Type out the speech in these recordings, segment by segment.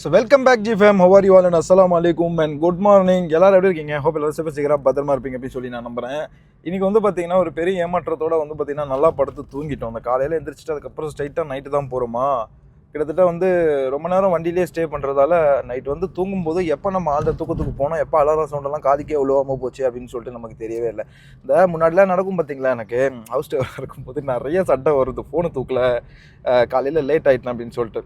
So welcome back G fam how are you all and அஸ்லாம் வலைக்கும் and good morning எல்லாரும் எப்படி இருக்கீங்க? ஹோப் எல்லாரும் சேஃபாக சீக்கிரம் பத்திரமா இருப்பீங்க அப்படின்னு சொல்லி நான் நம்புறேன். இன்னைக்கு வந்து பார்த்தீங்கன்னா ஒரு பெரிய ஏமாற்றத்தோட வந்து பார்த்தீங்கன்னா நல்லா படுத்து தூங்கிட்டோம். அந்த காலையில் எந்திரிச்சிட்டு அதுக்கப்புறம் ஸ்ட்ரைட்டாக நைட்டு தான் போகிறோமா கிட்டத்தட்ட வந்து ரொம்ப நேரம் வண்டியிலே ஸ்டே பண்ணுறதால நைட் வந்து தூங்கும்போது எப்போ நம்ம ஆழ்ந்த தூக்கத்துக்கு போனோம்? எப்போ அலாரம் சவுண்டெல்லாம் காதுக்கே உழுவாமல் போச்சு அப்படின்னு சொல்லிட்டு நமக்கு தெரியவே இல்லை. இந்த முன்னாடிலாம் நடக்கும் பார்த்தீங்களா எனக்கு? ஹவுஸ் டேவர் இருக்கும்போது நிறைய சட்டை வருது. ஃபோனை தூக்கல. காலையில் லேட் ஆயிட்டேன் அப்படின்னு சொல்லிட்டு.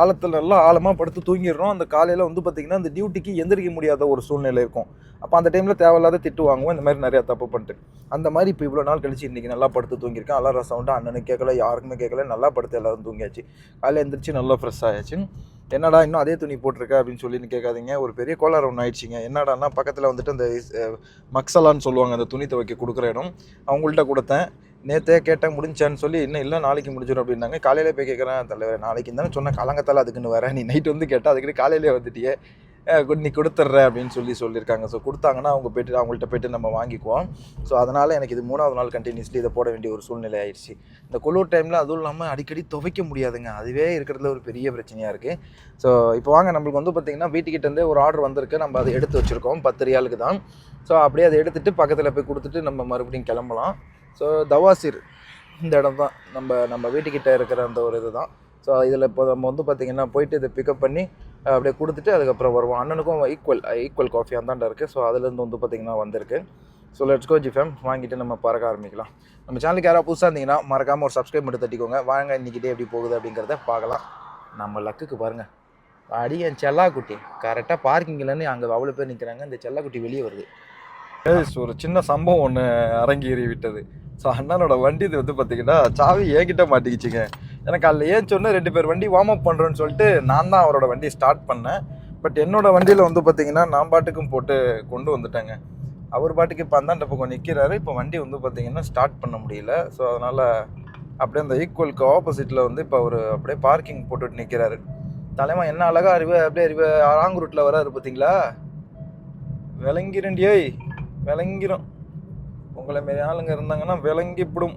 ஆழத்தில் நல்லா ஆழமாக படுத்து தூங்கிடுறோம். அந்த காலையில் வந்து பார்த்திங்கன்னா அந்த டியூட்டிக்கு எந்திரிக்க முடியாத ஒரு சூழ்நிலை இருக்கும். அப்போ அந்த டைமில் தேவையில்லாத திட்டு வாங்குவோம். இந்த மாதிரி நிறையா தப்பு பண்ணிட்டு. அந்த மாதிரி இப்போ இவ்வளோ நாள் கழிச்சு இன்றைக்கி நல்லா படுத்து தூங்கியிருக்கேன். அலாரம் சவுண்டு அண்ணனுக்கு கேட்கல யாருக்குமே கேட்கல. நல்லா படுத்து எல்லாரும் தூங்கியாச்சு. காலையில் எந்திரிச்சு நல்லா ஃப்ரெஷ் ஆயாச்சு. என்னடா இன்னும் அதே துணி போட்டிருக்க அப்படின்னு சொல்லி கேட்காதீங்க. ஒரு பெரிய கோளாறு ஒன்று ஆயிடுச்சிங்க. என்னடான்னா பக்கத்தில் வந்துட்டு அந்த மக்சலான்னு சொல்லுவாங்க அந்த துணி துவைக்க கொடுக்குற இடம். அவங்கள்ட்ட கொடுத்தேன். நேற்றே கேட்டேன் முடிஞ்சான்னு சொல்லி இன்னும் இல்லை நாளைக்கு முடிஞ்சிடும் அப்படின்னாங்க. காலையில் போய் கேட்குறேன் தலைவர் நாளைக்கு தானே சொன்ன கலங்கத்தால் அதுக்குன்னு வரேன் நீ நைட் வந்து கேட்டால் அதுக்கு காலையிலே வந்துட்டியே. நீ கொடுத்துட்ற அப்படின்னு சொல்லி சொல்லியிருக்காங்க. ஸோ கொடுத்தாங்கன்னா அவங்க போயிட்டு அவங்கள்ட்ட போயிட்டு நம்ம வாங்கிக்குவோம். ஸோ அதனால் எனக்கு இது மூணாவது நாள் கண்டினியூஸ்லி இதை போட வேண்டிய ஒரு சூழ்நிலை ஆயிடுச்சு. இந்த குளிர் டைமில் அதுவும் இல்லாமல் அடிக்கடி துவைக்க முடியாதுங்க. அதுவே இருக்கிறதுல ஒரு பெரிய பிரச்சனையாக இருக்குது ஸோ இப்போ வாங்க நம்மளுக்கு வந்து பார்த்திங்கன்னா வீட்டுக்கிட்ட இருந்தே ஒரு ஆர்டர் வந்திருக்கு. நம்ம அதை எடுத்து வச்சுருக்கோம். பத்து ரியாலுக்கு தான். ஸோ அப்படியே அதை எடுத்துகிட்டு பக்கத்தில் போய் கொடுத்துட்டு நம்ம மறுபடியும் கிளம்பலாம். ஸோ தவாசிர் இந்த இடம் தான். நம்ம நம்ம வீட்டுக்கிட்ட இருக்கிற அந்த ஒரு இது தான் ஸோ இதில் இப்போ நம்ம வந்து பார்த்திங்கன்னா போயிட்டு இதை பிக்கப் பண்ணி அப்படியே கொடுத்துட்டு அதுக்கப்புறம் வருவோம். அண்ணனுக்கும் ஈக்குவல் ஈக்குவல் காஃபி அந்தாண்ட இருக்குது ஸோ அதுலேருந்து வந்து பார்த்திங்கன்னா வந்திருக்கு. ஸோ லெட்ஸ் கோ ஜிஃபேம் வாங்கிட்டு நம்ம பறக்க ஆரம்பிக்கலாம். நம்ம சேனலுக்கு யாராவது புதுசாக இருந்தீங்கன்னா மறக்காமல் ஒரு சப்ஸ்கிரைப் மட்டும் தட்டிக்கோங்க. வாங்க இன்றைக்கிட்டே எப்படி போகுது அப்படிங்கிறத பார்க்கலாம். நம்ம லக்குக்கு பாருங்கள் அடி என் செல்லாக்குட்டி. கரெக்டாக பார்க்கிங் இல்லைன்னு அங்கே அவ்வளோ பேர் நிற்கிறாங்க இந்த செல்லாக்குட்டி வெளியே வருது. ஒரு சின்ன சம்பவம் ஒன்று அரங்கேறி விட்டது. ஸோ அண்ணனோட வண்டி இது வந்து பார்த்தீங்கன்னா சாவி என்கிட்ட மாட்டிக்கிச்சிங்க. எனக்கு அதில் ஏன் சொன்னால் ரெண்டு பேர் வண்டி வார்ம் அப் பண்ணுறேன்னு சொல்லிட்டு நான் தான் அவரோட வண்டி ஸ்டார்ட் பண்ணேன். பட் என்னோட வண்டியில் வந்து பார்த்தீங்கன்னா நான் பாட்டுக்கும் போட்டு கொண்டு வந்துட்டேங்க. அவர் பாட்டுக்கு இப்போ அந்தாண்ட பக்கம் நிற்கிறாரு இப்போ வண்டி வந்து பார்த்தீங்கன்னா ஸ்டார்ட் பண்ண முடியல. ஸோ அதனால் அப்படியே அந்த ஈக்குவலுக்கு ஆப்போசிட்டில் வந்து இப்போ அவர் அப்படியே பார்க்கிங் போட்டுட்டு நிற்கிறாரு தலைமா என்ன அழகா அறிவு அப்படியே அறிவு ராங் ரூட்டில் வராரு பார்த்தீங்களா விளங்கிரண்டியோய் விளங்கிரும். உங்களை மாரி ஆளுங்க இருந்தாங்கன்னா விளங்கிப்படும்.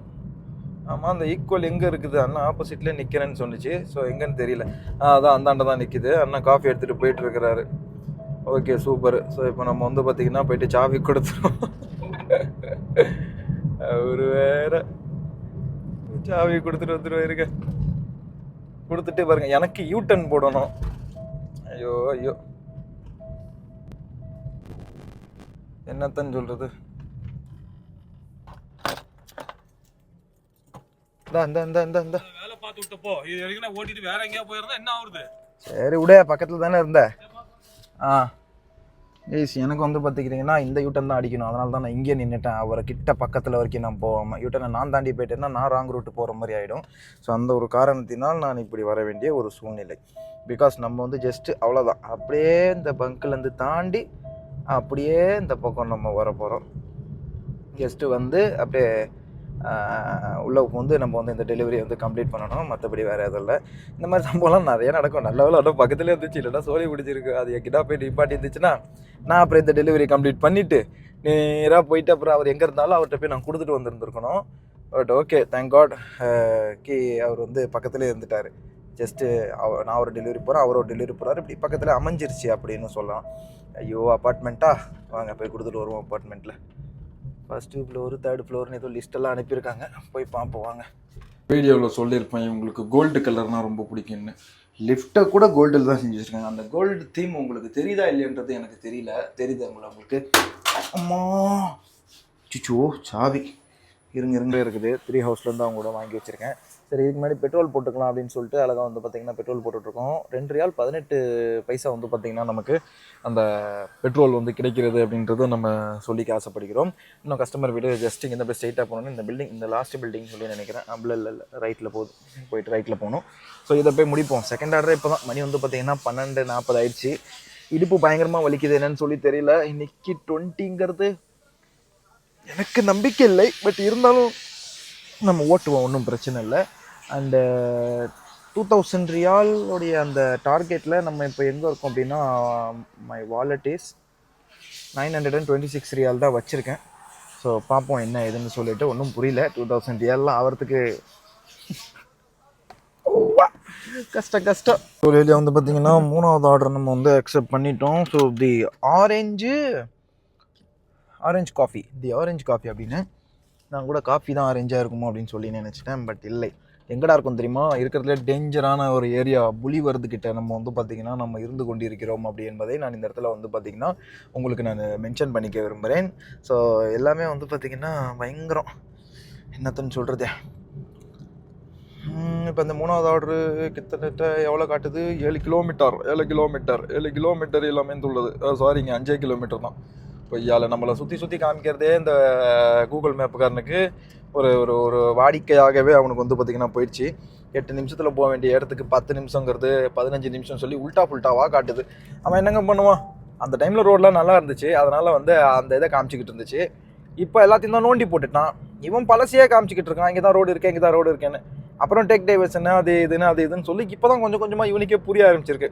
ஆமாம் அந்த ஈக்குவல் எங்கே இருக்குது? அண்ணா ஆப்போசிட்லேயே நிற்கிறேன்னு சொன்னிச்சு. ஸோ எங்கேன்னு தெரியல. ஆ அதான் அந்தாண்ட தான் நிற்கிது அண்ணா காஃபி எடுத்துகிட்டு போயிட்டு இருக்கிறாரு. ஓகே சூப்பர் ஸோ இப்போ நம்ம வந்து பார்த்திங்கன்னா போயிட்டு சாவி கொடுத்துருவோம். அவர் வேற. சாவி கொடுத்துட்டு வந்துருவாருங்க கொடுத்துட்டே பாருங்க. எனக்கு யூ டர்ன் போடணும். ஐயோ ஐயோ. என்ன ஆகுறது? சரி விட. பக்கத்தில் தானே இருந்த. ஆ. ஏஸ் எனக்கு வந்து பார்த்துக்கிட்டிங்கன்னா இந்த யூட்டன் தான் அடிக்கணும். அதனால தான் நான் இங்கே நின்றுட்டேன் அவரை கிட்ட பக்கத்தில் வரைக்கும் நான் போகாமல் யூட்டனை நான் தாண்டி போயிட்டேன்னா நான் ராங் ரூட்டு போகிற மாதிரி ஆகிடும் ஸோ அந்த ஒரு காரணத்தினால் நான் இப்படி வர வேண்டிய ஒரு சூழ்நிலை. பிகாஸ் நம்ம வந்து ஜஸ்ட்டு அவ்வளோதான் அப்படியே இந்த பங்க்லேருந்து தாண்டி அப்படியே இந்த பக்கம் நம்ம வர போகிறோம் கெஸ்ட்டு வந்து அப்படியே உள்ளே வந்து நம்ம வந்து இந்த டெலிவரி வந்து கம்ப்ளீட் பண்ணணும். மற்றபடி வேறு எதுவும் இல்லை. இந்த மாதிரி சம்பவம்லாம் நிறைய நடக்கும். நல்ல வேலை அதுவும் பக்கத்துலேயே இருந்துச்சு. இல்லைன்னா சோழி பிடிச்சிருக்கு. அது என்கிட்ட போய் நிப்பாட்டி இருந்துச்சுன்னா நான் அப்புறம் இந்த டெலிவரி கம்ப்ளீட் பண்ணிவிட்டு நேராக போயிட்டு அப்புறம் அவர் எங்கே இருந்தாலும் அவர்கிட்ட போய் நான் கொடுத்துட்டு வந்திருந்துருக்கணும். பட் ஓகே தேங்க் காட் கி அவர் வந்து பக்கத்துலேயே இருந்துட்டார். ஜஸ்ட்டு அவர் நான் ஒரு டெலிவரி போகிறேன் அவரோட ஒரு டெலிவரி போகிறார் இப்படி பக்கத்தில் அமைஞ்சிருச்சு அப்படின்னு சொல்லலாம். ஐயோ அப்பார்ட்மெண்ட்டா வாங்க போய் கொடுத்துட்டு வருவோம் அப்பார்ட்மெண்ட்டில் ஃபஸ்ட்டு ஃப்ளோரு தேர்ட் ஃப்ளோர்னு ஏதோ லிஸ்ட்டெல்லாம் அனுப்பியிருக்காங்க. போய் பார்ப்போம் வாங்க. வீடியோவில் சொல்லியிருப்பேன் உங்களுக்கு கோல்டு கலர்னால் ரொம்ப பிடிக்கும்னு. லிஃப்ட்டை கூட கோல்டில் தான் செஞ்சு வச்சுருக்காங்க. அந்த கோல்டு தீம் உங்களுக்கு தெரியுதா இல்லைன்றது எனக்கு தெரியல. தெரியுது உங்களை உங்களுக்கு அம்மா! சிச்சோ சாவி. இருங்க இருங்க இருக்குது. த்ரீ ஹவுஸ்லேருந்து அவங்க கூட வாங்கி வச்சுருக்கேன். சரி இதுக்கு முன்னாடி பெட்ரோல் போட்டுக்கலாம் அப்படின்னு சொல்லிட்டு அழகாக வந்து பார்த்திங்கன்னா பெட்ரோல் போட்டுட்ருக்கோம். ரெண்டு ரியால் பதினெட்டு பைசா வந்து பார்த்திங்கன்னா நமக்கு அந்த பெட்ரோல் வந்து கிடைக்கிறது அப்படின்றத நம்ம சொல்லிக்க ஆசைப்படுகிறோம். இன்னும் கஸ்டமர் வீடு ஜஸ்ட் இங்கே போய் ஸ்ட்ரெயிட்டாக போகணும் இந்த பில்டிங் இந்த லாஸ்ட் பில்டிங் சொல்லி நினைக்கிறேன். அப்படி இல்லை இல்லை ரைட்டில் போகுது. போயிட்டு ரைட்டில் போகணும். ஸோ இதை போய் முடிப்போம். செகண்ட் ஆர்டர் இப்போ தான். மணி வந்து பார்த்தீங்கன்னா பன்னெண்டு நாற்பது ஆயிடுச்சு. இடுப்பு பயங்கரமாக வலிக்குது என்னன்னு சொல்லி தெரியல. இன்னைக்கு டுவெண்ட்டிங்கிறது எனக்கு நம்பிக்கை இல்லை. பட் இருந்தாலும் நம்ம ஓட்டுவோம். ஒன்றும் பிரச்சனை இல்லை. அண்டு டூ தௌசண்ட் ரியாலுடைய அந்த டார்கெட்டில் நம்ம இப்போ எங்கே இருக்கோம் அப்படின்னா my wallet is nine hundred and twenty six riyal தான் வச்சுருக்கேன். ஸோ பார்ப்போம் என்ன ஏதுன்னு சொல்லிட்டு ஒன்றும் புரியல. டூ தௌசண்ட் ரியால்லாம் ஆகிறதுக்கு கஷ்டம் கஷ்டம். தொழிலே வந்து பார்த்தீங்கன்னா மூணாவது ஆர்டர் நம்ம வந்து அக்செப்ட் பண்ணிட்டோம். So the orange orange coffee the orange coffee அப்படின்னு நான் கூட காஃபி தான் ஆரஞ்சாக இருக்குமோ அப்படின்னு சொல்லி நினச்சிட்டேன் பட் இல்லை. எங்கடா இருக்கும் தெரியுமா? இருக்கிறதுல டேஞ்சரான ஒரு ஏரியா புலி கிட்ட நம்ம வந்து பார்த்திங்கன்னா நம்ம இருந்து கொண்டிருக்கிறோம் அப்படி என்பதை நான் இந்த இடத்துல வந்து பார்த்திங்கன்னா உங்களுக்கு நான் மென்ஷன் பண்ணிக்க விரும்புகிறேன் ஸோ எல்லாமே வந்து பார்த்திங்கன்னா பயங்கரம். என்னத்தன்னு சொல்கிறது இப்போ இந்த மூணாவது ஆர்டரு கிட்டத்தட்ட எவ்வளோ காட்டுது? ஏழு கிலோமீட்டர் ஏழு கிலோமீட்டர் ஏழு கிலோமீட்டர் எல்லாமே உள்ளது. சாரிங்க அஞ்சே கிலோமீட்டர் தான். இப்போ இயால் நம்மளை சுற்றி சுற்றி காமிக்கிறதே இந்த கூகுள் மேப்புக்காரனுக்கு ஒரு ஒரு ஒரு வாடிக்கையாகவே அவனுக்கு வந்து பார்த்திங்கன்னா போயிடுச்சு. எட்டு நிமிஷத்தில் போக வேண்டிய இடத்துக்கு பத்து நிமிஷங்கிறது பதினஞ்சு நிமிஷம் சொல்லி உல்ட்டா புல்ட்டாவாக காட்டுது. அவன் என்னங்க பண்ணுவான்? அந்த டைமில் ரோடெலாம் நல்லா இருந்துச்சு. அதனால் வந்து அந்த இதை காமிச்சிக்கிட்டு இருந்துச்சு. இப்போ எல்லாத்தையும் தான் நோண்டி போட்டுட்டான். இவன் பழசையே காமிச்சிக்கிட்டு இருக்கான். இங்கே தான் ரோடு இருக்கேன் இங்கே தான் ரோடு இருக்கேன்னு. அப்புறம் டெக் டைவர்ஷன் அது இதுன்னு அது இதுன்னு சொல்லி இப்போ தான் கொஞ்சம் கொஞ்சமாக இவனுக்கே புரிய ஆரம்பிச்சிருக்கு.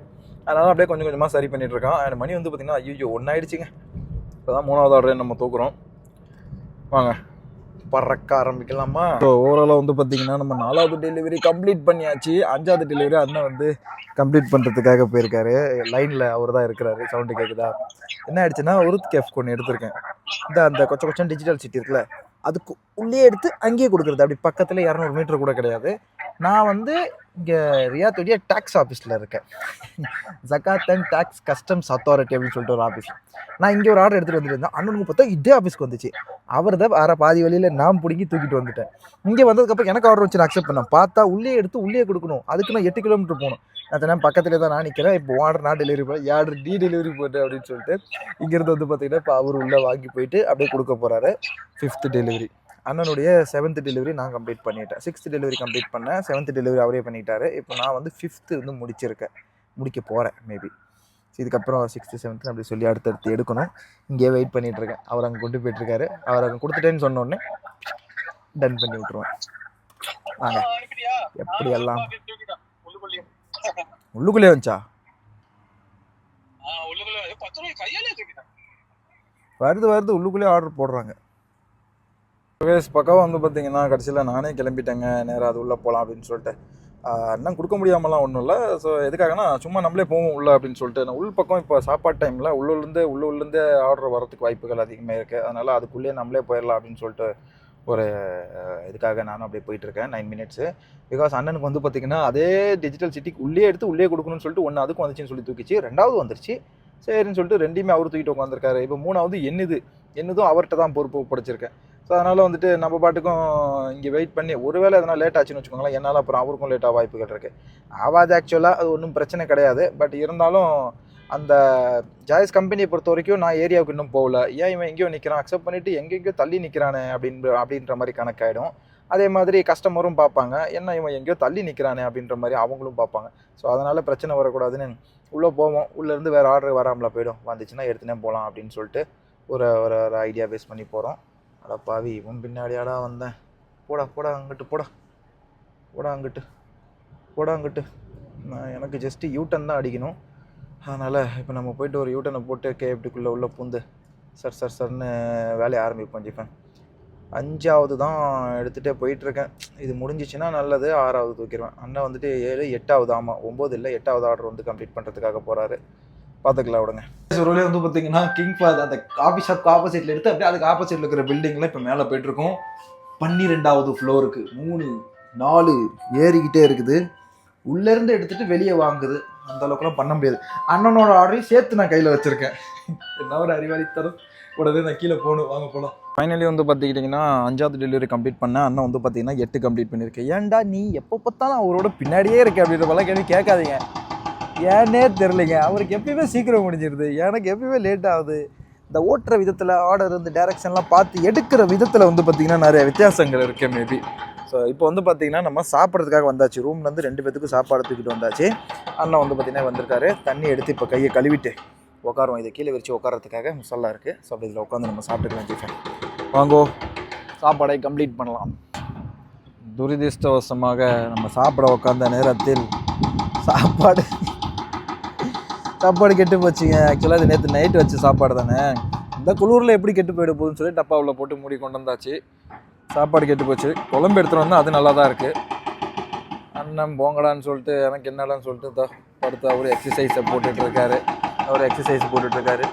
அதனால் அப்படியே கொஞ்சம் கொஞ்சமாக சரி பண்ணிட்டு இருக்கான். எனக்கு மணி வந்து பார்த்திங்கன்னா ஐயோ ஒன்றாயிடுச்சுங்க இப்போ தான் மூணாவது ஆர்டரே நம்ம தூக்குறோம். வாங்க. பறக்க ஆரம்பிக்கலாமா? ஸோ ஓவராலாக வந்து பார்த்தீங்கன்னா நம்ம நாலாவது டெலிவரி கம்ப்ளீட் பண்ணியாச்சு. அஞ்சாவது டெலிவரி அண்ணன் வந்து கம்ப்ளீட் பண்ணுறதுக்காக போயிருக்காரு. லைனில் அவர் தான் இருக்கிறாரு. சவுண்டு கேட்குதா என்ன ஆயிடுச்சுன்னா உருத் கேஃப் ஒன்று எடுத்திருக்கேன். இந்த அந்த கொச்ச கொச்சம் டிஜிட்டல் சிட்டி இருக்குல்ல அதுக்கு உள்ளே எடுத்து அங்கேயே கொடுக்குறது. அப்படி பக்கத்தில் இரநூறு மீட்டர் கூட கிடையாது. நான் வந்து இங்கே ரியாத்துடைய டேக்ஸ் ஆஃபீஸில் இருக்கேன். ஜக்காத் அண்ட் டேக்ஸ் கஸ்டம்ஸ் அத்தாரிட்டி அப்படின்னு சொல்லிட்டு ஒரு ஆஃபீஸ் நான் இங்கே ஒரு ஆர்டர் எடுத்துகிட்டு வந்துருந்தேன் அண்ணனுக்கு பார்த்தா இதே ஆஃபீஸ்க்கு வந்துச்சு. அவர் தான் வேறு பாதி வழியில் நான் பிடிங்கி தூக்கிட்டு வந்துட்டேன். இங்கே வந்ததுக்கப்புறம் எனக்கு ஆர்டர் வச்சு நான் அக்செப்ட் பண்ணேன். பார்த்தா உள்ளே எடுத்து உள்ளே கொடுக்கணும். அதுக்கு நான் எட்டு கிலோமீட்டர் போகணும். அதனால் பக்கத்துலேயே தான் நான் நிற்கிறேன் இப்போ ஆர்டர் நான் டெலிவரி பண்ண ஆர்டர் டி டெலிவரி போட்டேன் அப்படின்னு சொல்லிட்டு இங்கேருந்து வந்து பார்த்தீங்கன்னா இப்போ அவர் உள்ளே வாங்கி போயிட்டு அப்படியே கொடுக்க போகிறாரு ஃபிஃப்த் டெலிவரி அண்ணனுடைய செவன்த் டெலிவரி நான் கம்ப்ளீட் பண்ணிட்டேன். சிக்ஸ்த் டெலிவரி கம்ப்ளீட் பண்ணேன். செவன்த் டெலிவரி அவரே பண்ணிட்டாரு. இப்போ நான் வந்து ஃபிஃப்த்து வந்து முடிச்சிருக்கேன். முடிக்க போகிறேன் மேபி இதுக்கப்புறம் சிக்ஸ்த்து செவன்த்து அப்படி சொல்லி அடுத்தடுத்து எடுக்கணும். இங்கேயே வெயிட் பண்ணிட்டு இருக்கேன் அவர் அங்கே கொண்டு போயிட்டுருக்காரு. அவர் அங்கே கொடுத்துட்டேன்னு சொன்னோடனே டன் பண்ணி விட்ருவேன் வாங்க. எப்படி எல்லாம்? உள்ளுக்குள்ளே. வந்துச்சா வருது வருது. உள்ளுக்குள்ளே ஆர்டர் போடுறாங்க. வேஸ் பக்கம் வந்து பார்த்தீங்கன்னா கடைசியில் நானே கிளம்பிட்டேங்க. நேராக அது உள்ளே போகலாம் அப்படின்னு சொல்லிட்டு. இன்னும் கொடுக்க முடியாமலாம் ஒன்றும் இல்லை. ஸோ எதுக்காகனா சும்மா நம்மளே போவோம் உள்ள அப்படின்னு சொல்லிட்டு. நான் உள் பக்கம் இப்போ சாப்பாடு டைமில் உள்ளூர்லேருந்து உள்ளூர்லேருந்தே ஆர்டர் வரதுக்கு வாய்ப்புகள் அதிகமாக இருக்குது அதனால் அதுக்குள்ளேயே நம்மளே போயிடலாம் அப்படின்னு சொல்லிட்டு ஒரு இதுக்காக நானும் அப்படியே போயிட்டுருக்கேன் நைன் மினிட்ஸு பிகாஸ் அண்ணனுக்கு வந்து பார்த்தீங்கன்னா அதே டிஜிட்டல் சிட்டிக்கு உள்ளே எடுத்து உள்ளே கொடுக்கணும்னு சொல்லிட்டு ஒன்று அதுக்கும் வந்துச்சுன்னு சொல்லி தூக்கிச்சு. ரெண்டாவது வந்துருச்சு. சரின்னு சொல்லிட்டு ரெண்டையுமே அவர் தூக்கிட்டு உட்காந்துருக்காரு இப்போ மூணாவது என்னது? என்னதும் அவர்கிட்ட தான் பொறுப்பு படைச்சிருக்கேன் ஸோ அதனால் வந்துட்டு நம்ம பாட்டுக்கும் இங்கே வெயிட் பண்ணி ஒருவேளை எதனால் லேட் ஆச்சுன்னு வச்சுக்கோங்களேன் என்னால் அப்புறம் அவருக்கும் லேட்டாக வாய்ப்புகள் இருக்குது ஆவாது ஆக்சுவலாக அது ஒன்றும் பிரச்சனை கிடையாது. பட் இருந்தாலும் அந்த ஜாய்ஸ் கம்பெனியை பொறுத்த வரைக்கும் நான் ஏரியாவுக்கு இன்னும் போகல. ஏன் இவன் எங்கேயோ நிற்கிறான் அக்செப்ட் பண்ணிவிட்டு எங்கெங்கேயோ தள்ளி நிற்கிறானே அப்படின்ற அப்படின்ற மாதிரி கணக்காயிடும். அதே மாதிரி கஸ்டமரும் பார்ப்பாங்க. என்ன இவன் எங்கேயோ தள்ளி நிற்கிறானே அப்படின்ற மாதிரி அவங்களும் பார்ப்பாங்க. ஸோ அதனால் பிரச்சனை வரக்கூடாதுன்னு உள்ளே போவோம். உள்ளேருந்து வேறு ஆர்டர் வராமல போயிடும். வந்துச்சுன்னா எடுத்துனே போகலாம் அப்படின்னு சொல்லிட்டு ஒரு ஒரு ஒரு ஐடியா பேஸ் பண்ணி போகிறோம் அடப்பாவி பாவி இவன் பின்னாடியாடா வந்தேன். போடா போடா அங்கிட்டு போடா. போடா அங்கிட்டு. போடா அங்கிட்டு. நான் எனக்கு ஜஸ்ட்டு யூட்டன் தான் அடிக்கணும். அதனால் இப்போ நம்ம போயிட்டு ஒரு யூட்டனை போட்டு கேஎப்டிக்குள்ளே உள்ளே பூந்து சர் சர் சர்னு வேலையை ஆரம்பிப்போம் ஜிஃபன் அஞ்சாவது தான் எடுத்துகிட்டே போயிட்டுருக்கேன். இது முடிஞ்சிச்சுன்னா நல்லது ஆறாவது தூக்கிடுவேன். அண்ணன் வந்துட்டு ஏழு எட்டாவது ஆமாம் ஒம்பது இல்லை எட்டாவது ஆர்டர் வந்து கம்ப்ளீட் பண்ணுறதுக்காக போகிறாரு பார்த்துக்கலாம் விடுங்க. ஒருவேளை வந்து பார்த்தீங்கன்னா கிங் ஃபாத் அந்த காஃபி ஷாப் ஆப்போசிட்டில் எடுத்து அப்படியே அதுக்கு ஆப்போசிட்டில் இருக்கிற பில்டிங்கில் இப்போ மேலே போயிட்டுருக்கோம். பன்னிரெண்டாவது ஃப்ளோருக்கு மூணு நாலு ஏறிக்கிட்டே இருக்குது. உள்ளேருந்து எடுத்துகிட்டு வெளியே வாங்குது. அந்த அளவுக்குலாம் பண்ண முடியாது. அண்ணனோட ஆர்டரையும் சேர்த்து நான் கையில் வச்சுருக்கேன். என்ன ஒரு அறிவாளித்தரம் உடனே நான் கீழே போகணும். வாங்க போகலாம் ஃபைனலி வந்து பார்த்துக்கிட்டிங்கன்னா அஞ்சாவது டெலிவரி கம்ப்ளீட் பண்ணேன் அண்ணன் வந்து பார்த்தீங்கன்னா எட்டு கம்ப்ளீட் பண்ணியிருக்கேன் ஏன்டா நீ எப்போ பார்த்தாலும் அவரோட பின்னாடியே இருக்க அப்படின்ற போல கேள்வி கேட்காதீங்க. ஏன்னே தெரிலைங்க அவருக்கு எப்பயுமே சீக்கிரம் முடிஞ்சிருது. எனக்கு எப்பயுமே லேட் ஆகுது. இந்த ஓட்டுற விதத்தில் ஆர்டர் இந்த டேரெக்ஷன்லாம் பார்த்து எடுக்கிற விதத்தில் வந்து பார்த்திங்கன்னா நிறைய வித்தியாசங்கள் இருக்குது மேபி ஸோ இப்போ வந்து பார்த்திங்கன்னா நம்ம சாப்பிட்றதுக்காக வந்தாச்சு. ரூம்லேருந்து ரெண்டு பேத்துக்கும் சாப்பாடு தூக்கிட்டு வந்தாச்சு. அண்ணன் வந்து பார்த்திங்கன்னா வந்திருக்காரு. தண்ணி எடுத்து இப்போ கையை கழுவிட்டு உட்காருவோம். இதை கீழே விரிச்சு உட்காரத்துக்காக முசல்லா இருக்குது ஸோ அப்படி இதில் உட்காந்து நம்ம சாப்பிட்டுக்கலாம் டிஃபன் வாங்கோ. சாப்பாடை கம்ப்ளீட் பண்ணலாம். துரதிருஷ்டவசமாக நம்ம சாப்பிட உட்காந்த நேரத்தில் சாப்பாடு சாப்பாடு கெட்டு போச்சுங்க. ஆக்சுவலாக அது நேற்று நைட் வச்ச சாப்பாடு தானே. இந்த குளூரில் எப்படி கெட்டு போயிட போகுதுன்னு சொல்லி டப்பாவில் போட்டு மூடி கொண்டு வந்தாச்சு. சாப்பாடு கெட்டு போச்சு. குழம்பு எடுத்துகிட்டு வந்தால் அது நல்லா தான் இருக்குது அண்ணன் போங்கடான்னு சொல்லிட்டு எனக்கு என்னடான்னு சொல்லிட்டு படுத்து அவர் எக்ஸசைஸை போட்டுட்ருக்காரு அவர் எக்ஸசைஸ் போட்டுட்ருக்காரு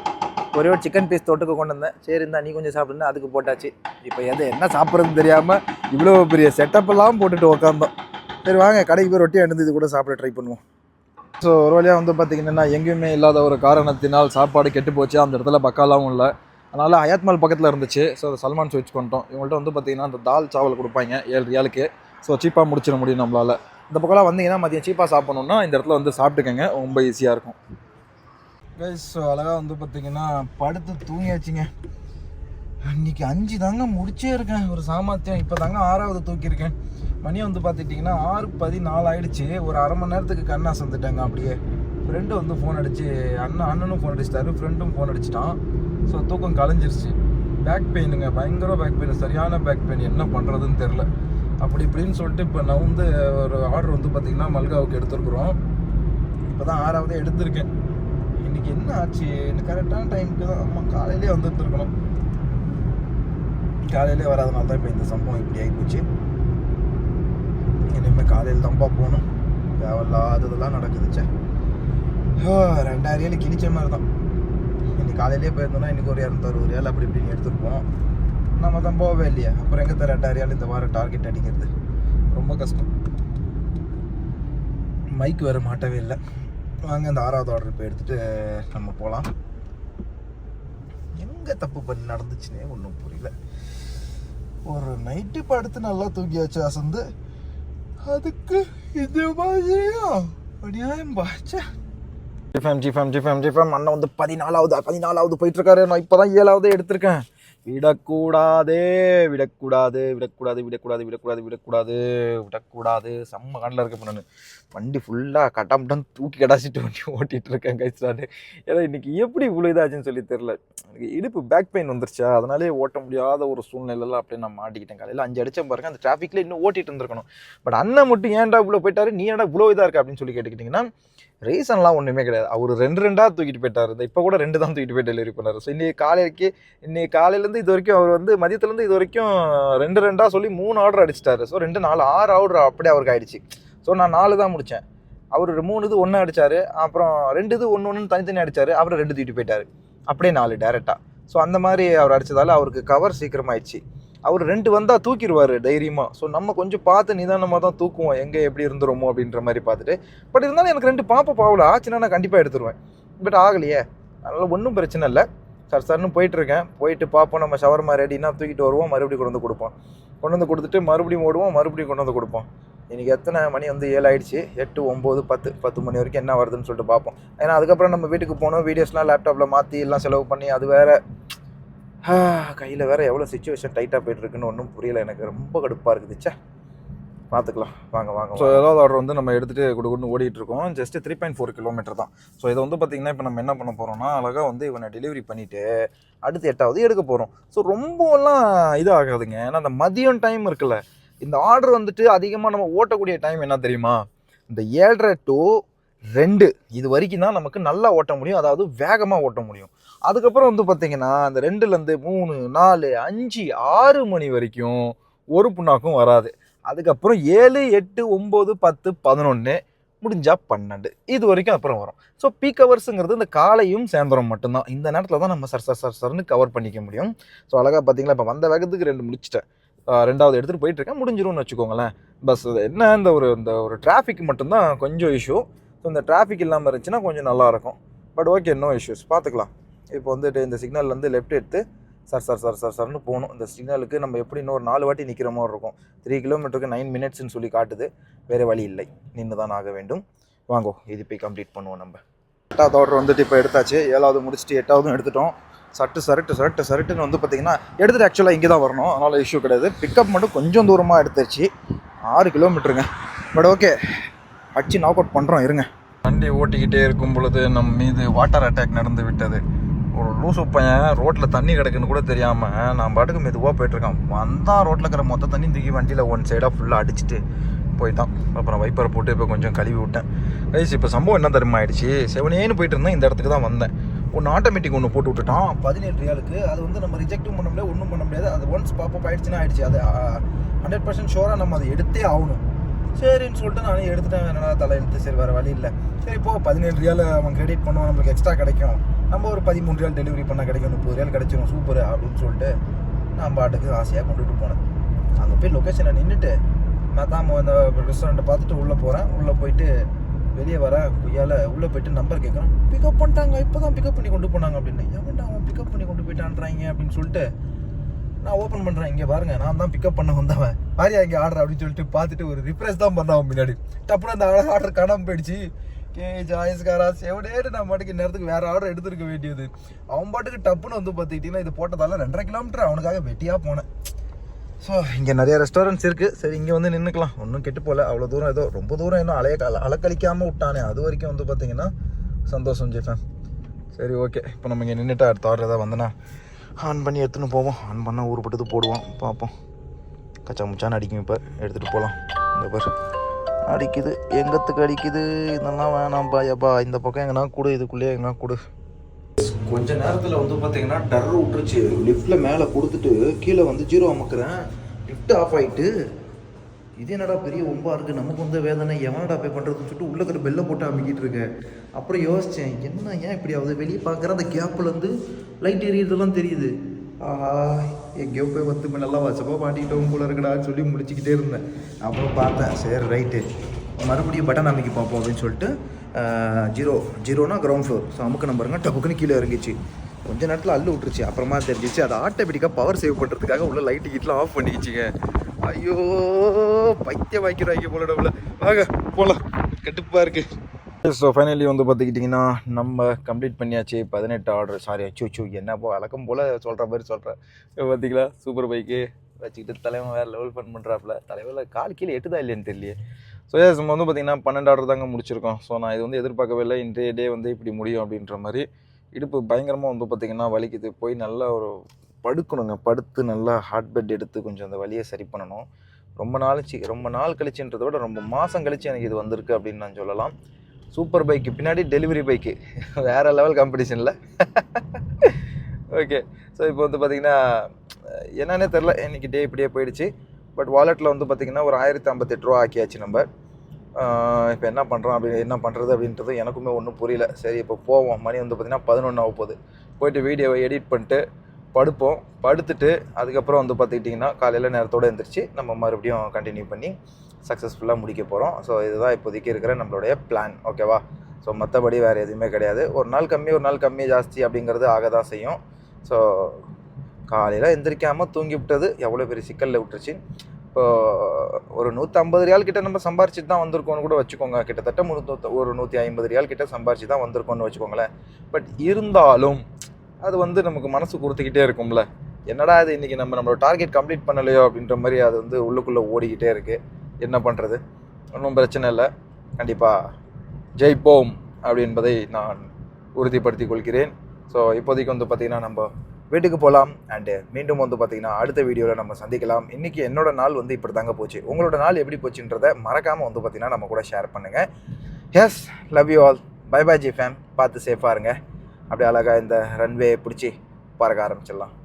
ஒரே ஒரு சிக்கன் பீஸ் தொட்டுக்க கொண்டு வந்தேன். சரி இருந்தா நீ கொஞ்சம் சாப்பிடுன்னு அதுக்கு போட்டாச்சு. இப்போ எது என்ன சாப்பிட்றதுன்னு தெரியாமல் இவ்வளோ பெரிய செட்டப் எல்லாம் போட்டுட்டு உக்காந்தோம். சரி வாங்க கடைக்கு போய் ரொட்டி அணுந்து இது கூட சாப்பிட ட்ரை பண்ணுவோம். ஸோ ஒரு வழியாக வந்து பார்த்தீங்கன்னா எங்கேயுமே இல்லாத ஒரு காரணத்தினால் சாப்பாடு கெட்டு போச்சு. அந்த இடத்துல பக்காலாவும் இல்லை. அதனால் அயாத்மால் பக்கத்தில் இருந்துச்சு. ஸோ அதை சல்மான் ஸ்வீட்ஸ் பண்ணிட்டோம். இவங்கள்ட்ட வந்து பார்த்தீங்கன்னா அந்த தால் சாவல் கொடுப்பாங்க. ஏழு ரியாலுக்கு. ஸோ சீப்பாக முடிச்சிட முடியும் நம்மளால். இந்த பக்கம்லாம் வந்தீங்கன்னா மதியம் சீப்பாக சாப்பிடணுன்னா இந்த இடத்துல வந்து சாப்பிட்டுக்கங்க. ரொம்ப ஈஸியாக இருக்கும். கைஸ் ஸோ அழகாக வந்து பார்த்தீங்கன்னா படுத்து தூங்கியாச்சுங்க. அன்றைக்கி அஞ்சு தாங்க முடிச்சே இருக்கேன். ஒரு சாமர்த்தியம். இப்போ தாங்க ஆறாவது தூக்கியிருக்கேன். மணி வந்து பார்த்துட்டிங்கன்னா ஆறு பதினாலு ஆயிடுச்சு. ஒரு அரை மணி நேரத்துக்கு கண்ணா சந்துட்டாங்க அப்படியே. ஃப்ரெண்டு வந்து ஃபோன் அடிச்சு அண்ணன் அண்ணனும் ஃபோன் அடிச்சிட்டாரு. ஃப்ரெண்டும் ஃபோன் அடிச்சிட்டான். ஸோ தூக்கம் கலைஞ்சிருச்சு. பேக் பெயினுங்க பயங்கர பேக் பெயின் சரியான பேக் பெயின் என்ன பண்ணுறதுன்னு தெரில அப்படி இப்படின்னு சொல்லிட்டு இப்போ நான் வந்து ஒரு ஆர்டர் வந்து பார்த்திங்கன்னா மல்காவுக்கு எடுத்துருக்குறோம். இப்போ தான் ஆறாவதே எடுத்திருக்கேன். இன்றைக்கி என்ன ஆச்சு? இன்னும் கரெக்டான டைமுக்கு தான். ஆமாம் காலையிலே வந்துட்டு இருக்கணும். காலையிலே வராதனால தான் இப்போ இந்த சம்பவம் இப்படி ஆகிப்போச்சு இனிமேல் காலையில் தான்ப்பா போகணும். தேவையில்லாததெல்லாம் நடக்குதுச்சே ரெண்டாயிரம் ஏழு கிழிச்ச மாதிரி தான் இன்னைக்கு காலையிலே போயிருந்தோம்னா இன்னைக்கு ஒரு இரநூத்தறுபது ஏழு அப்படி இப்படின்னு எடுத்துருப்போம் நம்ம தான் போகவே இல்லையா. அப்புறம் எங்கே ரெண்டாயிரம் ரியால் இந்த வாரம் டார்கெட் அடிக்கிறது? ரொம்ப கஷ்டம். மைக் வேறு மாட்டவே இல்லை. வாங்க இந்த ஆறாவது ஆர்டர் இப்போ எடுத்துகிட்டு நம்ம போகலாம் எங்கே தப்பு பண்ணி நடந்துச்சுன்னே ஒன்றும் புரியல. ஒரு நைட்டு படுத்து நல்லா தூங்கியாச்சு அசந்து. அதுக்கு இது மாதிரியா? அநியாயம் பாச்சா. ஜிஃபம் ஜிஃபம் ஜிஃபம் ஜிஃபம் அண்ணன் வந்து பதினாலாவது பதினாலாவது போயிட்டு இருக்காரு. நான் இப்போ தான் ஏழாவது எடுத்திருக்கேன். விடக்கூடாதே விடக்கூடாது விடக்கூடாது விடக்கூடாது விடக்கூடாது விடக்கூடாது விடக்கூடாது. செம்ம கண்ணில் இருக்க நான். வண்டி ஃபுல்லாக கட்டாமட்டம் தூக்கி கடாச்சிட்டு வண்டி ஓட்டிகிட்டு இருக்கேன் கைஸ்டாண்டு ஏன்னா இன்றைக்கி எப்படி இவ்வளோ இதாச்சுன்னு சொல்லி தெரில எனக்கு இடுப்பு பேக் பெயின் வந்துருச்சா? அதனாலே ஓட்ட முடியாத ஒரு சூழ்நிலையில் அப்படியே நான் மாட்டிக்கிட்டேன் காலையில். அஞ்சு அடிச்சேன் பாருங்க அந்த டிராஃபிக்கில் இன்னும் ஓட்டிகிட்டு இருந்திருக்கணும். பட் அண்ணன் மட்டும் ஏன்டா இவ்வளோ போயிட்டாரு? நீ ஏன்டா இவ்வளோ இதாக இருக்கு அப்படின்னு சொல்லி கேட்டுக்கிட்டிங்கன்னா ரீசன்லாம் ஒன்றுமே கிடையாது. அவர் ரெண்டு ரெண்டாக தூக்கிட்டு போயிட்டார். இந்த இப்போ கூட ரெண்டு தான் தூக்கிட்டு போய் டெலிவரி பண்ணார். ஸோ இன்றைக்கி காலைக்கு இன்றைக்கி காலையிலேருந்து இது வரைக்கும் அவர் வந்து மதியத்துலேருந்து இது வரைக்கும் ரெண்டு ரெண்டாக சொல்லி மூணு ஆர்டர் அடிச்சிட்டாரு. ஸோ ரெண்டு நாலு ஆறு ஆர்டர் அப்படியே அவருக்கு ஆயிடுச்சு. ஸோ நான் நாலு தான் முடித்தேன் அவர் மூணு இது ஒன்று அடித்தார் அப்புறம் ரெண்டு இது ஒன்று ஒன்று தனித்தனி அடித்தார் அப்புறம் ரெண்டு தூக்கிட்டு போயிட்டார். அப்படியே நாலு டேரெக்டாக ஸோ அந்த மாதிரி அவர் அடித்ததால் அவருக்கு கவர் சீக்கிரமாயிடுச்சு. அவர் ரெண்டு வந்தால் தூக்கிடுவார் தைரியமாக ஸோ நம்ம கொஞ்சம் பார்த்து நிதானமாக தான் தூக்குவோம். எங்கே எப்படி இருந்துருமோ அப்படின்ற மாதிரி பார்த்துட்டு. பட் இருந்தாலும் எனக்கு ரெண்டு பாப்பா பாவல. ஆச்சுன்னா நான் கண்டிப்பாக எடுத்துருவேன். பட் ஆகலையே. அதனால் ஒன்றும் பிரச்சனை இல்லை. சார் சார்னு போயிட்டுருக்கேன். போயிட்டு பார்ப்போம் நம்ம ஷவர்மா ரெடினா தூக்கிட்டு வருவோம். மறுபடியும் கொண்டு வந்து கொடுப்போம். கொண்டு வந்து கொடுத்துட்டு மறுபடியும் ஓடுவோம். மறுபடியும் கொண்டு வந்து கொடுப்போம். இன்றைக்கி எத்தனை மணி? வந்து ஏழு ஆயிடுச்சு எட்டு ஒம்பது பத்து பத்து மணி வரைக்கும் என்ன வருதுன்னு சொல்லிட்டு பார்ப்போம். ஏன்னா அதுக்கப்புறம் நம்ம வீட்டுக்கு போனோம். வீடியோஸ்லாம் லேப்டாப்பில் மாற்றி எல்லாம் செலவு பண்ணி அது வேறு கையில் வேறு எவ்வளோ சுச்சுவேஷன் டைட்டாக போயிட்டு இருக்குன்னு ஒன்றும் புரியல. எனக்கு ரொம்ப கடுப்பாக இருக்குது. ச்சே. பார்த்துக்கலாம் வாங்க வாங்க ஸோ ஏதாவது ஆர்டர் வந்து நம்ம எடுத்துகிட்டு கொடுக்கணும் ஓடிட்டு இருக்கோம் just three point four kilometre தான். ஸோ இதை வந்து பார்த்திங்கன்னா இப்போ நம்ம என்ன பண்ண போகிறோம்னா அழகாக வந்து இவனை டெலிவரி பண்ணிவிட்டு அடுத்து எட்டாவது எடுக்க போகிறோம் ஸோ ரொம்பலாம் இதாகாதுங்க. ஏன்னா அந்த மதியம் டைம் இருக்குல்ல. இந்த ஆர்டர் வந்துட்டு அதிகமாக நம்ம ஓட்டக்கூடிய டைம் என்ன தெரியுமா? இந்த ஏழரை டு ரெண்டு. இது வரைக்கும் தான் நமக்கு நல்லா ஓட்ட முடியும். அதாவது வேகமாக ஓட்ட முடியும். அதுக்கப்புறம் வந்து பார்த்தீங்கன்னா அந்த ரெண்டுலேருந்து மூணு நாலு அஞ்சு ஆறு மணி வரைக்கும் ஒரு புண்ணாக்கும் வராது. அதுக்கப்புறம் ஏழு எட்டு ஒம்பது பத்து பதினொன்று முடிஞ்சால் பன்னெண்டு. இது வரைக்கும் அப்புறம் வரும். ஸோ பீக் ஹவர்ஸுங்கிறது இந்த காலையும் சாயந்தரம் மட்டும்தான். இந்த நேரத்தில் தான் நம்ம சர் சர் சர் சர்னு கவர் பண்ணிக்க முடியும். ஸோ அழகாக பார்த்தீங்களா இப்போ வந்த வேகத்துக்கு ரெண்டு முடிச்சிட்டேன். ரெண்டாவது எடுத்துகிட்டு போயிட்டுருக்கேன் முடிஞ்சிரும்னு வச்சுக்கோங்களேன். பஸ் என்ன இந்த ஒரு இந்த ஒரு டிராஃபிக் மட்டும்தான் கொஞ்சம் இஷ்யூ ஸோ இந்த டிராஃபிக் இல்லாமல் இருந்துச்சுன்னா கொஞ்சம் நல்லாயிருக்கும் பட் ஓகே நோ இஷ்யூஸ் பார்த்துக்கலாம் இப்போ வந்துட்டு இந்த சிக்னல்லேருந்து லெஃப்ட் எடுத்து சார் சார் சார் சார் சார்னு போகணும். இந்த சிக்னலுக்கு நம்ம எப்படி இன்னொரு நாலு வாட்டி நிற்கிற மாதிரி இருக்கும். த்ரீ கிலோமீட்டருக்கு நைன் மினிட்ஸ்னு சொல்லி காட்டுது. வேறு வழி இல்லை. நின்று தான் ஆக வேண்டும். வாங்கோ இது போய் கம்ப்ளீட் பண்ணுவோம் நம்ம. எட்டாவது ஆர்டர் வந்துட்டு இப்போ எடுத்தாச்சு. ஏழாவது முடிச்சுட்டு எட்டாவதும் எடுத்துட்டோம். சட்டு சரட்டு சரட்டு சரட்டுன்னு வந்து பார்த்தீங்கன்னா எடுத்துகிட்டு ஆக்சுவலாக இங்கே தான் வரணும். அதனால் இஷ்யூ கிடையாது. பிக்கப் மட்டும் கொஞ்சம் தூரமாக எடுத்துருச்சு. ஆறு கிலோமீட்டருங்க பட் ஓகே அடிச்சு நாக் அவுட் பண்ணுறோம் இருங்க. வண்டி ஓட்டிக்கிட்டே இருக்கும் பொழுது நம் மீது வாட்டர் அட்டாக் நடந்து விட்டது. ஒரு லூசு பையன் ரோட்டில் தண்ணி கிடக்குன்னு கூட தெரியாமல் நான் பாட்டுக்கு மெதுவாக போயிட்டுருக்கான். வந்தான் ரோட்டில் இருக்கிற மொத்த தண்ணி தூக்கி வண்டியில் ஒன் சைடாக ஃபுல்லாக அடிச்சுட்டு போயிட்டான். அப்புறம் வைப்பரை போட்டு இப்போ கொஞ்சம் கழுவி விட்டேன். கைஸ் இப்போ சம்பவம் என்ன தருமா ஆயிடுச்சு? செவனேன்னு போயிட்டு இருந்தேன் இந்த இடத்துக்கு தான் வந்தேன். ஒன்று ஆட்டோமேட்டிக் ஒன்று போட்டு விட்டுட்டான். பதினேழு ரியாலுக்கு அது வந்து நம்ம ரிஜெக்டும் பண்ண முடியாது ஒன்றும் பண்ண முடியாது. அது ஒன்ஸ் பாப்பப் ஆயிடுச்சுன்னா ஆயிடுச்சு. அது ஹண்ட்ரட் பர்சன்ட் ஷோராக நம்ம அதை எடுத்தே ஆகணும். சரின்னு சொல்லிட்டு நானே எடுத்துட்டேன். என்னடா எடுத்து சரி வேறு வழி இல்லை. சரி இப்போ பதினேழு ரியால் அவன் கிரெடிட் பண்ணுவான். நம்மளுக்கு எக்ஸ்ட்ரா கிடைக்கும். நம்ம ஒரு பதிமூணு ரியால் டெலிவரி பண்ணால் கிடைக்கும். முப்பது ரியால் கிடைச்சிரும். சூப்பர் அப்படின்னு சொல்லிட்டு நான் பாட்டுக்கு ஆசையாக கொண்டுட்டு போனேன். அங்கே போய் லொக்கேஷனை நின்றுட்டு நான் தான் அந்த ரெஸ்டாரண்ட்டை பார்த்துட்டு உள்ளே போகிறேன் உள்ளே போயிட்டு வெளியே வர கொய்யால் உள்ளே போயிட்டு நம்பர் கேட்குறோம் பிக்கப் பண்ணிட்டாங்க. இப்போ தான் பிக்கப் பண்ணி கொண்டு போனாங்க அப்படின்னு. எவன்டா அவன் பிக்கப் பண்ணி கொண்டு போயிட்டான்றாங்க அப்படின்னு சொல்லிட்டு நான் ஓப்பன் பண்ணுறேன் இங்கே பாருங்க நான் தான் பிக்கப் பண்ண வந்தவன். பாரியா இங்கே ஆர்டர் அப்படின்னு சொல்லிட்டு பார்த்துட்டு ஒரு ரிப்ரெஸ் தான் பண்ணான் முன்னாடி. டப்புனு அந்த ஆர்டர் காணாமல் போயிடுச்சு. ஏ ஜாயஸ்காரா செவடேடு நான் பாட்டுக்கு நேரத்துக்கு வேற ஆர்டர் எடுத்துருக்க வேண்டியது. அவன் பாட்டுக்கு டப்புன்னு வந்து பார்த்துக்கிட்டிங்கன்னா இது போட்டதால ரெண்டரை கிலோமீட்டர் அவனுக்காக வெட்டியாக போனேன். ஸோ இங்கே நிறைய ரெஸ்டாரண்ட்ஸ் இருக்குது சரி இங்கே வந்து நின்றுக்கலாம் ஒன்றும் கெட்டு போகல. அவ்வளோ தூரம் ஏதோ ரொம்ப தூரம் இன்னும் அலைய அல- அலக்கழிக்காமல் விட்டானே. அது வரைக்கும் வந்து பார்த்தீங்கன்னா சந்தோஷம் ஜெஃபேன் சரி ஓகே இப்போ நம்ம இங்கே நின்றுட்டு அடுத்த ஆர்டர் ஏதாவது வந்தேன்னா ஆன் பண்ணி எடுத்துன்னு போவோம். ஆன் பண்ணால் ஊருப்பட்டது போடுவோம் பார்ப்போம். கச்சா முச்சான்னு அடிக்கும் இப்போ. எடுத்துகிட்டு போகலாம் இந்த பேர். அடிக்குது. எங்கத்துக்கு அடிக்குது? இதெல்லாம் வேணாம்ப்பா ஏப்பா இந்த பக்கம் எங்கன்னா கொடு இதுக்குள்ளேயே எங்கன்னா கொடு. கொஞ்ச நேரத்தில் வந்து பார்த்தீங்கன்னா டர் விட்டுருச்சு. லிஃப்ட்டில் மேலே கொடுத்துட்டு கீழே வந்து ஜீரோ அமுக்குறேன். லிஃப்ட் ஆஃப் ஆகிட்டு இது என்னடா பெரிய ஒம்பா இருக்குது நமக்கு வந்து வேதனை. எவனடா போய் பண்ணுறதுன்னு சொல்லிட்டு உள்ள இருக்கிற பெல்லை போட்டு அமைக்கிட்டு இருக்கேன் அப்புறம் யோசித்தேன் என்ன ஏன் இப்படி ஆகுது? வெளியே பார்க்குற அந்த கேப்லேருந்து லைட் எரியதெல்லாம் தெரியுது. ஆஹா எங்கேயோ போய் வந்து நல்லா வச்சப்போ மாட்டிக்கிட்டோம் கூட இருக்கடான்னு சொல்லி முடிச்சுக்கிட்டே இருந்தேன். அப்புறம் பார்த்தேன் சரி ரைட்டு மறுபடியும் பட்டன் அமைக்கி பார்ப்போம் அப்படின்னு சொல்லிட்டு ஜீரோ ஜீரோனா கிரவுண்ட் ஃப்ளோர் ஸோ அமுக்கு நம்பருங்க டப்புக்குன்னு கீழே இறங்கிச்சு. கொஞ்ச நேரத்தில் அள்ளு விட்டுருச்சு. அப்புறமா தெரிஞ்சிச்சு அது ஆட்டோமேட்டிக்காக பவர் சேவ் பண்ணுறதுக்காக உள்ள லைட்டு கீட்லாம் ஆஃப் பண்ணிக்கிச்சிங்க. ஐயோ பைத்தியம் வாய்க்கிறாங்க போல டபுள வாங்க போகலாம் கட்டுப்பாக இருக்கு. ஸோ ஃபைனலி வந்து பார்த்துக்கிட்டிங்கன்னா நம்ம கம்ப்ளீட் பண்ணியாச்சு. பதினெட்டு ஆர்டர் சாரி அச்சு அச்சு என்னப்போ வழக்கம் போல் சொல்கிற மாதிரி சொல்கிறேன் பார்த்தீங்களா சூப்பர் பைக்கு வச்சுக்கிட்டு தலைவன் வேறு லெவல் ஃபன் பண்ணுறாப்புல தலைவரில் கால் கீழே எட்டுதா இல்லையான்னு தெரியலையே. ஸோ ஏ நம்ம வந்து பார்த்திங்கன்னா பன்னெண்டு ஆர்டர் தாங்க முடிச்சிருக்கோம். ஸோ நான் இது வந்து எதிர்பார்க்கவே இல்லை. இன்றைய டே வந்து இப்படி முடியும் அப்படின்ற மாதிரி இடுப்பு பயங்கரமாக வந்து பார்த்திங்கன்னா வலிக்குது. போய் நல்லா ஒரு படுக்கணுங்க. படுத்து நல்லா ஹார்ட் பெட் எடுத்து கொஞ்சம் அந்த வழியை சரி பண்ணணும். ரொம்ப நாளைச்சு ரொம்ப நாள் கழிச்சுன்றதை விட ரொம்ப மாதம் கழிச்சு எனக்கு இது வந்திருக்கு அப்படின்னு நான் சொல்லலாம். சூப்பர் பைக்கு பின்னாடி டெலிவரி பைக்கு வேறு லெவல் காம்படிஷனில் ஓகே ஸோ இப்போ வந்து பார்த்திங்கன்னா என்னன்னே தெரில இன்னைக்கு டே இப்படியே போயிடுச்சு. பட் வாலெட்டில் வந்து பார்த்திங்கன்னா ஒரு ஆயிரத்தி ஐம்பத்தெட்டு ரூபா ஆக்கியாச்சு நம்ம. இப்போ என்ன பண்ணுறோம் அப்படி என்ன பண்ணுறது அப்படின்றது எனக்குமே ஒன்றும் புரியல. சரி இப்போ போவோம். மணி வந்து பார்த்திங்கன்னா பதினொன்று ஆக போகுது. போயிட்டு வீடியோவை எடிட் பண்ணிட்டு படுப்போம். படுத்துட்டு அதுக்கப்புறம் வந்து பார்த்துக்கிட்டிங்கன்னா காலையில் நேரத்தோடு எழுந்திரிச்சு நம்ம மறுபடியும் கண்டினியூ பண்ணி சக்ஸஸ்ஃபுல்லாக முடிக்க போகிறோம் ஸோ இதுதான் இப்போதைக்கு இருக்கிற நம்மளுடைய பிளான் ஓகேவா ஸோ மற்றபடி வேறு எதுவுமே கிடையாது. ஒரு நாள் கம்மி ஒரு நாள் கம்மி ஜாஸ்தி அப்படிங்கிறது ஆக தான் செய்யும். ஸோ காலையில் எந்திரிக்காமல் தூங்கி விட்டது எவ்வளோ பெரிய சிக்கலில் விட்டுருச்சு. இப்போ ஒரு நூற்றம்பது ரியால் கிட்ட நம்ம சம்பாரிச்சு தான் வந்திருக்கோம்னு கூட வச்சுக்கோங்க. கிட்டத்தட்ட முந்நூற்று ஒரு நூற்றி ஐம்பது ரியால் கிட்ட சம்பாரிச்சு தான் வந்திருக்கோம்னு வச்சுக்கோங்களேன். பட் இருந்தாலும் அது வந்து நமக்கு மனசு கொடுத்துக்கிட்டே இருக்கும்ல. என்னடா இது இன்றைக்கி நம்ம நம்மளோட டார்கெட் கம்ப்ளீட் பண்ணலையோ அப்படின்ற மாதிரி அது வந்து உள்ளுக்குள்ளே ஓடிக்கிட்டே இருக்குது என்ன பண்ணுறது ஒன்றும் பிரச்சனை இல்லை. கண்டிப்பாக ஜெயிப்போம் அப்படி என்பதை நான் உறுதிப்படுத்திக் கொள்கிறேன். ஸோ இப்போதைக்கு வந்து பார்த்திங்கன்னா நம்ம வீட்டுக்கு போகலாம் அண்டு மீண்டும் வந்து பார்த்திங்கன்னா அடுத்த வீடியோவில் நம்ம சந்திக்கலாம். இன்றைக்கி என்னோட நாள் வந்து இப்படி தாங்க போச்சு. உங்களோட நாள் எப்படி போச்சுன்றதை மறக்காமல் வந்து பார்த்திங்கன்னா நம்ம கூட ஷேர் பண்ணுங்கள் yes love you all bye bye G fam பார்த்து சேஃபாக இருங்க. அப்படியே அழகாக இந்த ரன்வே பிடிச்சி பறக்க ஆரம்பிச்சிடலாம்.